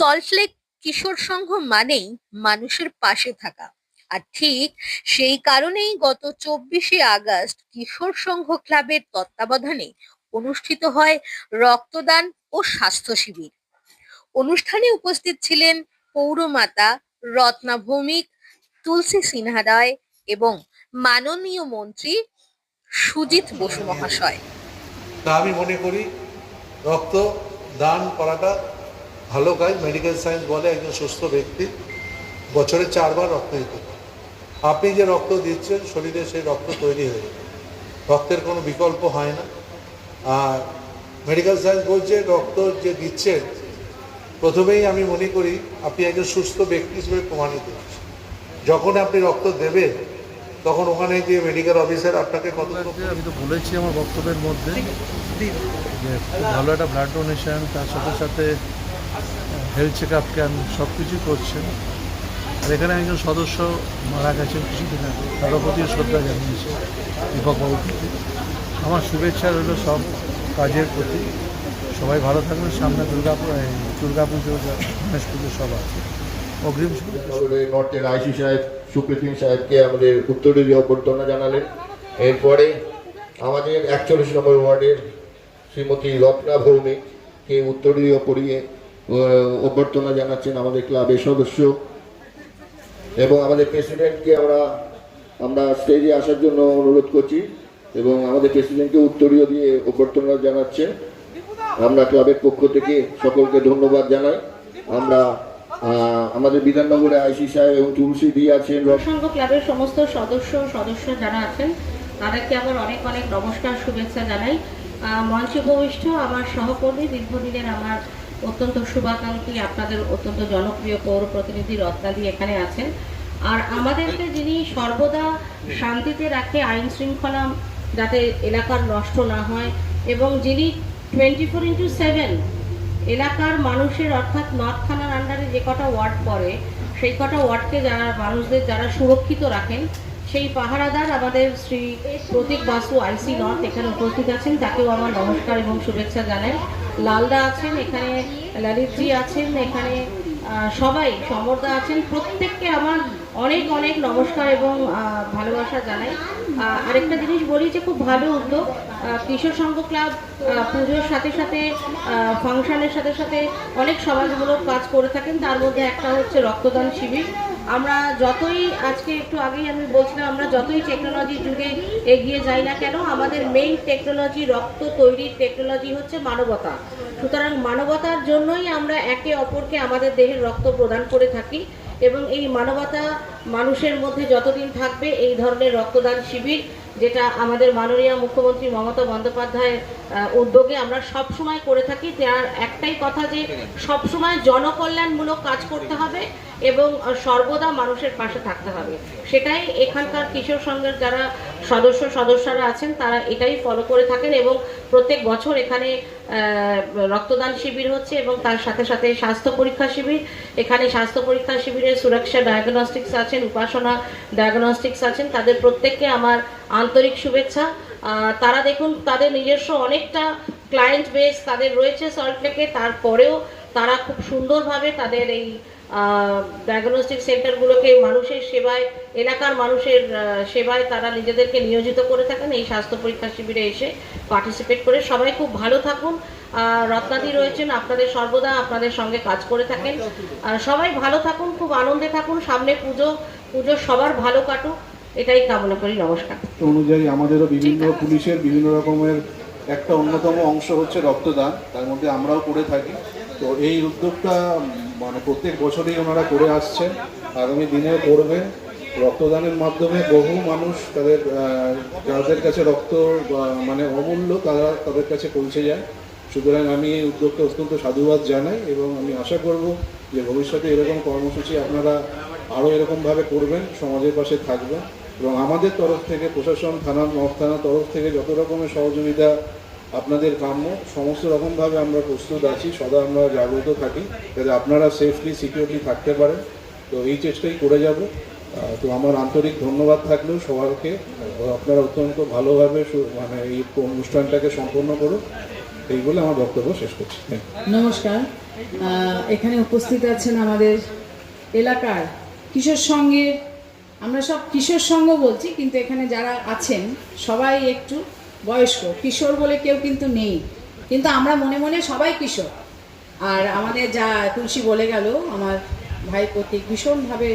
সল্টলেক কিশোর সংঘ মানেই মানুষের পাশে থাকা। আর ঠিক সেই কারণেই গত চব্বিশে আগস্ট কিশোর সংঘ ক্লাবের তত্ত্বাবধানে অনুষ্ঠিত হয় রক্তদান ও স্বাস্থ্য শিবির। অনুষ্ঠানে উপস্থিত ছিলেন পৌরমাতা রত্না ভৌমিক, তুলসী সিনহা রায় এবং মাননীয় মন্ত্রী সুজিত বসু মহাশয়। আমি মনে করি রক্ত দান করাটা ভালো কাজ মেডিকেল সায়েন্স বলে একজন সুস্থ ব্যক্তি বছরে চারবার রক্ত দিতে পারে। আপনি যে রক্ত দিচ্ছেন শরীরে সেই রক্ত তৈরি হয়ে যাবে। রক্তের কোনো বিকল্প হয় না। আর মেডিকেল সায়েন্স বলছে রক্ত যে দিচ্ছেন প্রথমেই আমি মনে করি আপনি একজন সুস্থ ব্যক্তি হিসেবে প্রমাণিত হচ্ছেন যখন আপনি রক্ত দেবেন তখন ওখানে যে মেডিকেল অফিসার আপনাকে কত আমি তো বলেছি আমার বক্তব্যের মধ্যে ভালো একটা ব্লাড ডোনেশন তার সাথে সাথে হেলথ চেক আপ ক্যাম্প সব কিছু করছেন। আর এখানে একজন সদস্য মারা গেছেন কিছুদিন আগে। তারও প্রতি শ্রদ্ধা জানিয়েছে দীপকবাবুর প্রতি আমার শুভেচ্ছা রইল সব কাজের প্রতি। সবাই ভালো থাকবেন। সামনে দুর্গা দুর্গা পুজো গণেশ পুজো সব আছে, অগ্রিম নর্থের আইসি সাহেব সুপ্রিম সাহেবকে আমাদের উত্তরীয় অভ্যর্থনা জানালেন। এরপরে আমাদের একচল্লিশ নম্বর ওয়ার্ডের শ্রীমতী রত্না ভৌমিককে উত্তরীয় পড়িয়ে অভ্যর্থনা জানাচ্ছেন আমাদের ক্লাবের সদস্য। এবং আমাদের প্রেসিডেন্টকে আমরা আমরা স্টেজে আসার জন্য অনুরোধ করছি এবং আমাদের প্রেসিডেন্টকে উত্তরীয় দিয়ে অভ্যর্থনা জানাচ্ছেন। আমরা ক্লাবের পক্ষ থেকে সকলকে ধন্যবাদ জানাই। আমরা আমাদের বিধাননগরে আইসি সাহেব এবং তুলসী দি আছেন। সংঘ ক্লাবের সমস্ত সদস্য সদস্য যারা আছেন, তাদেরকে আমার অনেক অনেক নমস্কার, শুভেচ্ছা জানাই। মঞ্চে ভূমিষ্ঠ আমার সহকর্মী দীর্ঘদিনের আমার অত্যন্ত শুভাকাঙ্ক্ষী আপনাদের অত্যন্ত জনপ্রিয় পৌর প্রতিনিধি রত্নাদি এখানে আছেন। আর আমাদেরকে যিনি সর্বদা শান্তিতে রাখে, আইন শৃঙ্খলা যাতে এলাকার নষ্ট না হয় এবং যিনি টোয়েন্টি ফোর ইন্টু সেভেন এলাকার মানুষের অর্থাৎ নর্থ থানার আন্ডারে যে কটা ওয়ার্ড পড়ে, সেই কটা ওয়ার্ডকে যারা মানুষদের যারা সুরক্ষিত রাখেন, সেই পাহারাদার আমাদের শ্রী প্রতীক বাসু আইসি নর্থ এখানে উপস্থিত আছেন, তাকেও আমার নমস্কার এবং শুভেচ্ছা জানাই। লালদা আছেন, এখানে ললিতজি আছেন, এখানে সবাই, সমরদা আছেন, প্রত্যেককে আমার অনেক অনেক নমস্কার এবং ভালোবাসা জানাই। আরেকটা জিনিস বলি যে খুব ভালো উদ্যোগ কিশোর সংঘ ক্লাব পুজোর সাথে সাথে ফাংশনের সাথে সাথে অনেক সমাজমূলক কাজ করে থাকেন, তার মধ্যে একটা হচ্ছে রক্তদান শিবির। আমরা যতই, আজকে একটু আগেই আমি বলছিলাম, আমরা যতই টেকনোলজির যুগে এগিয়ে যাই না কেন, আমাদের মেইন টেকনোলজি রক্ত তৈরির টেকনোলজি হচ্ছে মানবতা। সুতরাং মানবতার জন্যই আমরা একে অপরকে আমাদের দেহের রক্ত প্রদান করে থাকি এবং এই মানবতা মানুষের মধ্যে যতদিন থাকবে এই ধরনের রক্তদান শিবির, যেটা আমাদের মাননীয় মুখ্যমন্ত্রী মমতা বন্দ্যোপাধ্যায়ের উদ্যোগে আমরা সব সময় করে থাকি। তার একটাই কথা যে, সব সময় জনকল্যাণমূলক কাজ করতে হবে এবং সর্বদা মানুষের পাশে থাকতে হবে। সেটাই এখানকার কিশোর সংঘের যারা সদস্য, সদস্যরা আছেন, তারা এটাই ফলো করে থাকেন এবং প্রত্যেক বছর এখানে রক্তদান শিবির হচ্ছে এবং তার সাথে সাথে স্বাস্থ্য পরীক্ষা শিবির। এখানে স্বাস্থ্য পরীক্ষা শিবিরের সুরক্ষা ডায়াগনস্টিক্স আছেন, উপাসনা ডায়াগনস্টিক্স আছেন, তাদের প্রত্যেককে আমার আন্তরিক শুভেচ্ছা। তারা দেখুন, তাদের নিজস্ব অনেকটা ক্লায়েন্ট বেস তাদের রয়েছে সল্টলেকে তারপরেও তারা খুব সুন্দরভাবে তাদের এই ডায়াগনস্টিক সেন্টারগুলোকে মানুষের সেবায়, এলাকার মানুষের সেবায় তারা নিজেদেরকে নিয়োজিত করে থাকেন। এই স্বাস্থ্য পরীক্ষা শিবিরে এসে পার্টিসিপেট করে। সবাই খুব ভালো থাকুন। রত্নাদি রয়েছেন। আপনাদের সর্বদা আপনাদের সঙ্গে কাজ করে থাকেন। সবাই ভালো থাকুন, খুব আনন্দে থাকুন। সামনে পুজো পুজো সবার ভালো কাটুক। এটাই কামনা করি। নমস্কার। অনুযায়ী আমাদেরও বিভিন্ন পুলিশের বিভিন্ন রকমের একটা অন্যতম অংশ হচ্ছে রক্তদান। তার মধ্যে আমরাও করে থাকি। তো এই উদ্যোগটা মানে প্রত্যেক বছরই ওনারা করে আসছেন। আগামী দিনে করবে। রক্তদানের মাধ্যমে বহু মানুষ তাদের যাদের কাছে রক্ত মানে অমূল্য, তারা তাদের কাছে পৌঁছে যায়। সুতরাং আমি এই উদ্যোগকে অত্যন্ত সাধুবাদ জানাই এবং আমি আশা করব যে ভবিষ্যতে এরকম কর্মসূচি আপনারা আরও এরকমভাবে করবেন, সমাজের পাশে থাকবেন এবং আমাদের তরফ থেকে, প্রশাসন, থানা নর্থ থানার তরফ থেকে যত রকমের সহযোগিতা আপনাদের কাম্য, সমস্ত রকমভাবে আমরা প্রস্তুত আছি, সদা আমরা জাগ্রত থাকি যাতে আপনারা সেফলি সিকিউরলি থাকতে পারেন। তো এই চেষ্টাই করে যাব। তো আমার আন্তরিক ধন্যবাদ থাকলেও সবাইকে। আপনারা অত্যন্ত ভালোভাবে মানে এই অনুষ্ঠানটাকে সম্পন্ন করুন। এই বলে আমার বক্তব্য শেষ করছি। নমস্কার। এখানে উপস্থিত আছেন আমাদের এলাকার কিশোর সঙ্গে, আমরা সব কিশোর সঙ্গ বলছি, কিন্তু এখানে যারা আছেন, সবাই একটু বয়স্ক। কিশোর বলে কেউ কিন্তু নেই। কিন্তু আমরা মনে মনে সবাই কিশোর। আর আমাদের যা তুলসী বলে গেল, আমার ভাই প্রতীক ভীষণভাবে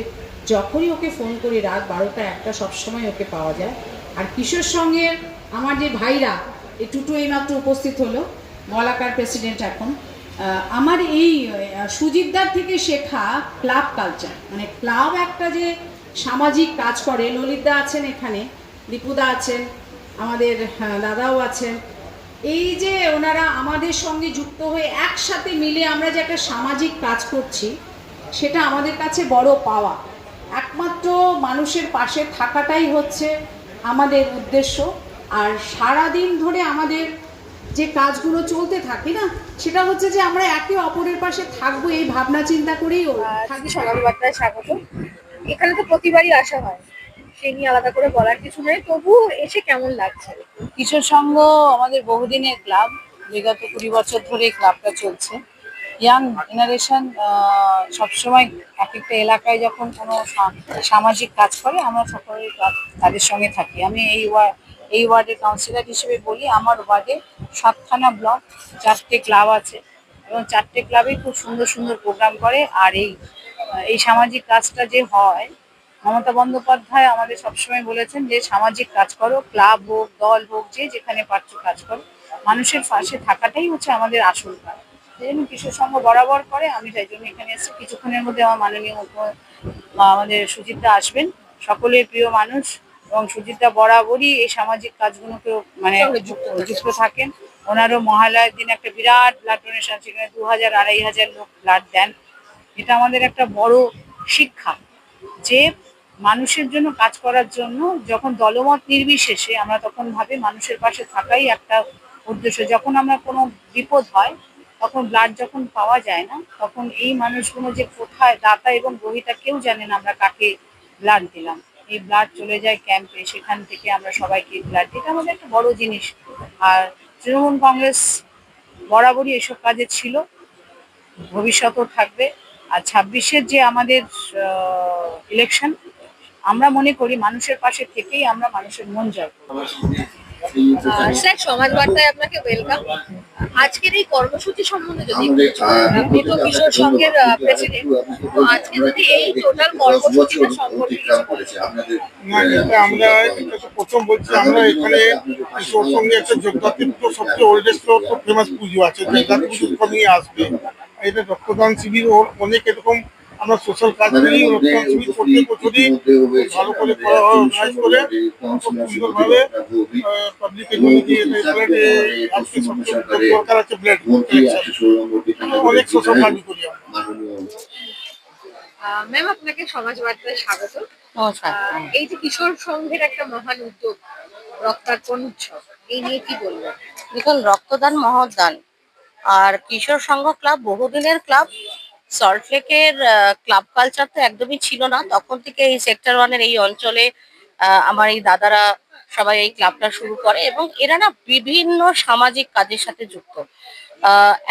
যখনই ওকে ফোন করি, রাত বারোটা একটা সবসময় ওকে পাওয়া যায়। আর কিশোর সঙ্গের আমার যে ভাইরা, এই টুটু এইমাত্র উপস্থিত হলো। মলাকার প্রেসিডেন্ট এখন আমার এই সুজিতদার থেকে শেখা ক্লাব কালচার মানে ক্লাব একটা যে সামাজিক কাজ করে ললিতদা আছেন এখানে, দীপুদা আছেন, আমাদের দাদাও আছেন, এই যে ওনারা আমাদের সঙ্গে যুক্ত হয়ে একসাথে মিলে আমরা যে একটা সামাজিক কাজ করছি, সেটা আমাদের কাছে বড় পাওয়া। একমাত্র মানুষের পাশে থাকাটাই হচ্ছে আমাদের উদ্দেশ্য, আর সারা দিন ধরে আমাদের যে কাজগুলো চলতে থাকে না সেটা হচ্ছে যে আমরা একে অপরের পাশে থাকব এই ভাবনা চিন্তা করেই থাকি। সকাল বার্তায় স্বাগত। এখানে তো প্রতিবারই আসা হয় সে নিয়ে আলাদা করে বলার কিছু নেই। তবু এসে কেমন লাগছে? কিশোর সংঘ আমাদের বহুদিনের ক্লাব বিগত কুড়ি বছর ধরে এই ক্লাবটা চলছে। ইয়াং জেনারেশন সবসময় এক একটা এলাকায় যখন কোনো সামাজিক কাজ করে আমরা সকলেই তা- তাদের সঙ্গে থাকি। আমি এই ওয়া- এই ওয়ার্ডের কাউন্সিলর হিসেবে বলি, আমার ওয়ার্ডে সাতখানা ব্লক চারটে ক্লাব আছে। এবং চারটে ক্লাবেই খুব সুন্দর সুন্দর প্রোগ্রাম করে। আর এই এই সামাজিক কাজটা যে হয়, মমতা বন্দ্যোপাধ্যায় আমাদের সবসময় বলেছেন যে, সামাজিক কাজ করো ক্লাব হোক, দল হোক, যে যেখানে পারছ কাজ করো। মানুষের পাশে থাকাটাই হচ্ছে আমাদের আসল কাজ। জন্য কিশোর সংঘ বরাবর করে, আমি তাই জন্য এখানে এসেছি। কিছুক্ষণের মধ্যে আমার মাননীয় আমাদের সুজিতদা আসবেন। সকলের প্রিয় মানুষ এবং সুজিতদা বরাবরই এই সামাজিক কাজগুলোকে মানে যুক্ত থাকেন। ওনারও মহালয়ার দিন একটা বিরাট ব্লাড ডোনেশন সেখানে দু হাজার আড়াই হাজার লোক ব্লাড দেন। এটা আমাদের একটা বড় শিক্ষা যে মানুষের জন্য কাজ করার জন্য যখন দলমত নির্বিশেষে আমরা তখন ভাবি মানুষের পাশে থাকাই একটা উদ্দেশ্য। যখন আমরা কোনো বিপদ হয় তখন ব্লাড যখন পাওয়া যায় না তখন এই মানুষগুলো যে কোথায় দাতা এবং গ্রহিতা কেউ জানে না আমরা কাকে ব্লাড দিলাম। এই ব্লাড চলে যায় ক্যাম্পে সেখান থেকে আমরা সবাইকে ব্লাড দিই। এটা আমাদের একটা বড় জিনিস। আর তৃণমূল কংগ্রেস বরাবরই এসব কাজে ছিল। ভবিষ্যতেও থাকবে। আর ছাব্বিশের যে আমাদের ইলেকশন আমরা মনে করি মানুষের পাশে থেকেই আমরা মানুষের মন জয় সমাজ বার্তায় আপনাকে ওয়েলকাম আজকের এই কর্মসূচি সম্বন্ধে যদি। আপনি তো কিশোর সংঘের প্রেসিডেন্ট তো আজকে যদি এই টোটাল কর্মসূচিটা সম্পর্কে কিছু বলেন। আমরা প্রথম বলছি আমরা এখানে কিশোর সঙ্গে একটা যোগদাতির তো সবচেয়ে ওল্ডেস্ট ফেমাস পুজো আছে যোগদাতি পুজো কমিয়ে আসবে এটা রক্তদান শিবির ওর অনেক এরকম আমরা সোশ্যাল কাজ করি বছরই ভালো করে অর্গানাইজ করে সুন্দরভাবে পাবলিকের জন্য যে ব্লাড আজকে সবচেয়ে আছে ব্লাড অনেক সোশ্যাল কাজ করি ম্যাম আপনাকে সমাজ বার্তায় স্বাগত এই যে কিশোর সংঘের একটা মহান উদ্যোগ রক্তার্পণ উৎসব এই নিয়ে কি বলবেন? দেখুন রক্তদান মহদান আর কিশোর সংঘ ক্লাব বহুদিনের ক্লাব সল্টলেকের ক্লাব কালচার তো একদমই ছিল না। তখন থেকে এই সেক্টর ওয়ানের এই অঞ্চলে আমার এই দাদারা সবাই এই ক্লাবটা শুরু করে এবং এরা না বিভিন্ন সামাজিক কাজের সাথে যুক্ত।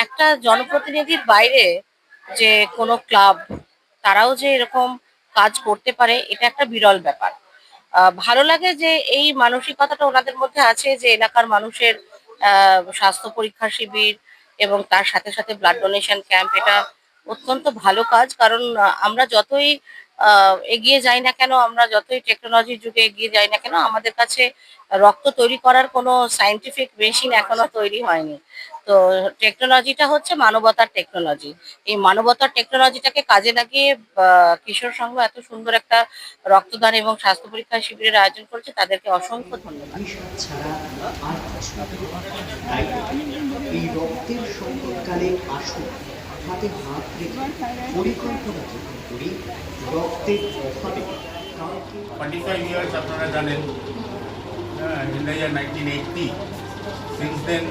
একটা জনপ্রতিনিধির বাইরে যে কোনো ক্লাব তারাও যে এরকম কাজ করতে পারে, এটা একটা বিরল ব্যাপার। ভালো লাগে যে এই মানসিকতাটা ওনাদের মধ্যে আছে যে এলাকার মানুষের স্বাস্থ্য পরীক্ষা শিবির এবং তার সাথে সাথে ব্লাড ডোনেশন ক্যাম্প এটা অত্যন্ত ভালো কাজ, কারণ আমরা যতই এগিয়ে যাই না কেন, আমরা যতই টেকনোলজির যুগে এগিয়ে যাই না কেন, আমাদের কাছে রক্ত তৈরি করার কোনো সাইন্টিফিক মেশিন এখনও তৈরি হয়নি। তো টেকনোলজিটা হচ্ছে মানবতার টেকনোলজি এই মানবতার টেকনোলজিটাকে কাজে লাগিয়ে কিশোর সংঘ এত সুন্দর একটা রক্তদান এবং স্বাস্থ্য পরীক্ষা শিবিরের আয়োজন করেছে, তাদেরকে অসংখ্য ধন্যবাদ। হাতে হাত রেখে পরিকল্পনা করি রক্তের অভাবে ফর্টি ফাইভ ইয়ার্স আপনারা জানেন। In the year nineteen eighty since then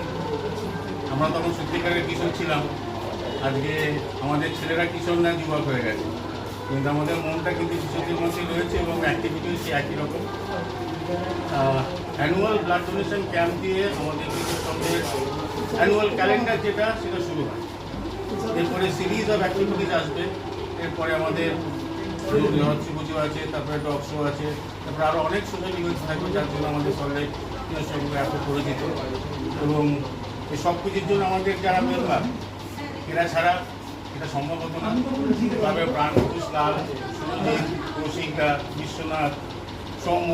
আমরা তখন সত্যিকারের কিশোর ছিলাম। আজকে আমাদের ছেলেরা কিশোর না যুবক হয়ে গেছে। কিন্তু আমাদের মনটা কিন্তু কিশোরদের মধ্যে রয়েছে এবং অ্যাক্টিভিটিও সে একই রকম। অ্যানুয়াল ব্লাড ডোনেশন ক্যাম্প দিয়ে আমাদের কিশোর সঙ্গে অ্যানুয়াল ক্যালেন্ডার যেটা সেটা শুরু হয়। এরপরে সিরিজ অফ অ্যাক্টিভিটিস আসবে। এরপরে আমাদের জগৎসি পুজো আছে, তারপরে ডগ শো আছে, তারপরে আরও অনেক সোশ্যাল ইভেন্টস থাকবে, যার জন্য আমাদের সল্লেক সঙ্গে এত পরিচিত এবং এই সব কিছুর জন্য আমাদের যারা মেম্বার এরা ছাড়া এটা সম্ভব হতো না। ক্লাবের প্রাণপুরুষ লাল সুরজিৎ কৌশিকা বিশ্বনাথ, সৌম্য,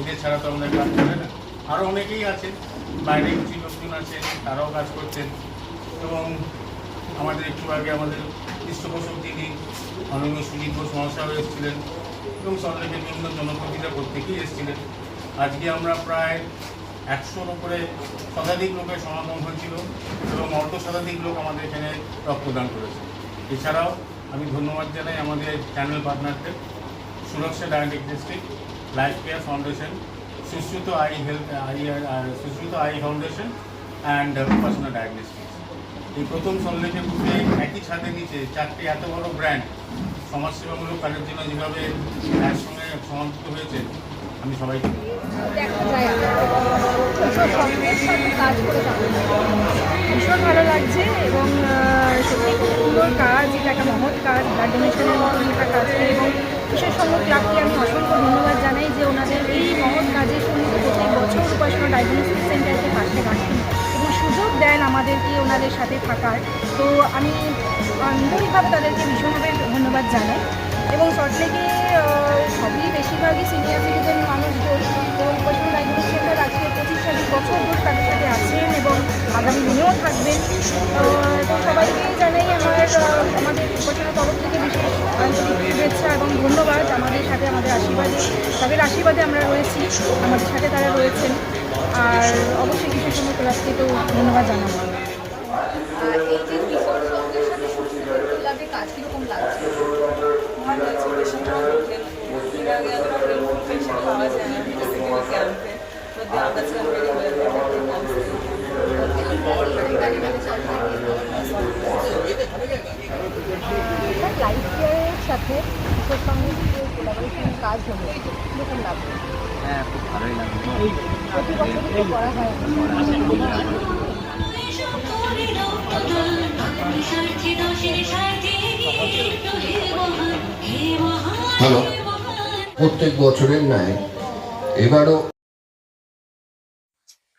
এদের ছাড়া তো আমাদের কাজ করে না। আরও অনেকেই আছেন, বাইরে কিছু লোকজন আছে তারাও কাজ করছেন। এবং আমাদের একটু আগে আমাদের পৃষ্ঠপোষক তিনি মাননীয় সুজিত ঘোষ মহাশয় এসেছিলেন এবং সরকারের বিভিন্ন জনপ্রতিনিধিরা প্রত্যেকেই এসেছিলেন। আজকে আমরা প্রায় একশোর উপরে শতাধিক লোকের সমাগম হয়েছিল এবং অর্ধ শতাধিক লোক আমাদের এখানে রক্তদান করেছে। এছাড়াও আমি ধন্যবাদ জানাই আমাদের channel পার্টনারদের Suraksha diabetic district life care foundation, Sushruta eye health, eye Sushruta eye foundation and Upasana diagnostics এই প্রথম সল্লেখের বুকে একই ছাদের নিচে চারটি এত বড় ব্র্যান্ড সমাজসেবামূলক কাজের জন্য যেভাবে একসঙ্গে সমাপ্ত হয়েছে, আমি সবাইকে? ভীষণ ভালো লাগছে এবং সত্যি খুব সুন্দর কাজ, এটা একটা মহৎ কাজ ব্লাড ডোনেশনের মতন একটা কাজ এবং বিশেষ সংঘ ক্লাবকে আমি অসংখ্য ধন্যবাদ জানাই যে ওনাদের এই মহৎ কাজের সঙ্গে প্রত্যেক বছর উপাসনা ডায়াগনোসিস সেন্টারকে পাশে রাখেন। সুযোগ দেন আমাদেরকে ওনাদের সাথে থাকার। তো আমি আন্তরিকভাবে তাদেরকে ভীষণভাবে ধন্যবাদ জানাই। এবং সল্টলেকে সবই বেশিরভাগই সিনিয়র সিটিজেন মানুষজন তো উপাসনা ডায়াগনোসিস সেন্টার আজকে পঁচিশ ছাব্বিশ বছর ধরে তাদের সাথে আছেন এবং আগামী দিনেও থাকবেন। তো সবাইকে জানাই আমার আমাদের উপাসনার তরফ থেকে বিশেষ আন্তরিক শুভেচ্ছা এবং ধন্যবাদ। আমাদের সাথে আমাদের আশীর্বাদে, তাদের আশীর্বাদে আমরা রয়েছি, আমাদের সাথে তারা রয়েছেন। আর অবশ্যই বিশেষ কোনো ক্লাসকেও ধন্যবাদ জানাব। কিশোর লাইফ কেয়ারের সাথে কিশোর কাজ হলো কীরকম লাগছে? হ্যাঁ খুব ভালোই লাগল। হয় হ্যালো। প্রত্যেক বছরের ন্যায় এবারও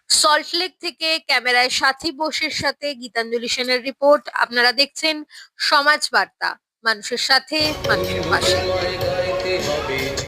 সল্টলেক থেকে ক্যামেরায় সাথী বোসের সাথে গীতাঞ্জলি সেনের রিপোর্ট। আপনারা দেখছেন সমাজ বার্তা, মানুষের সাথে, মানুষের পাশে।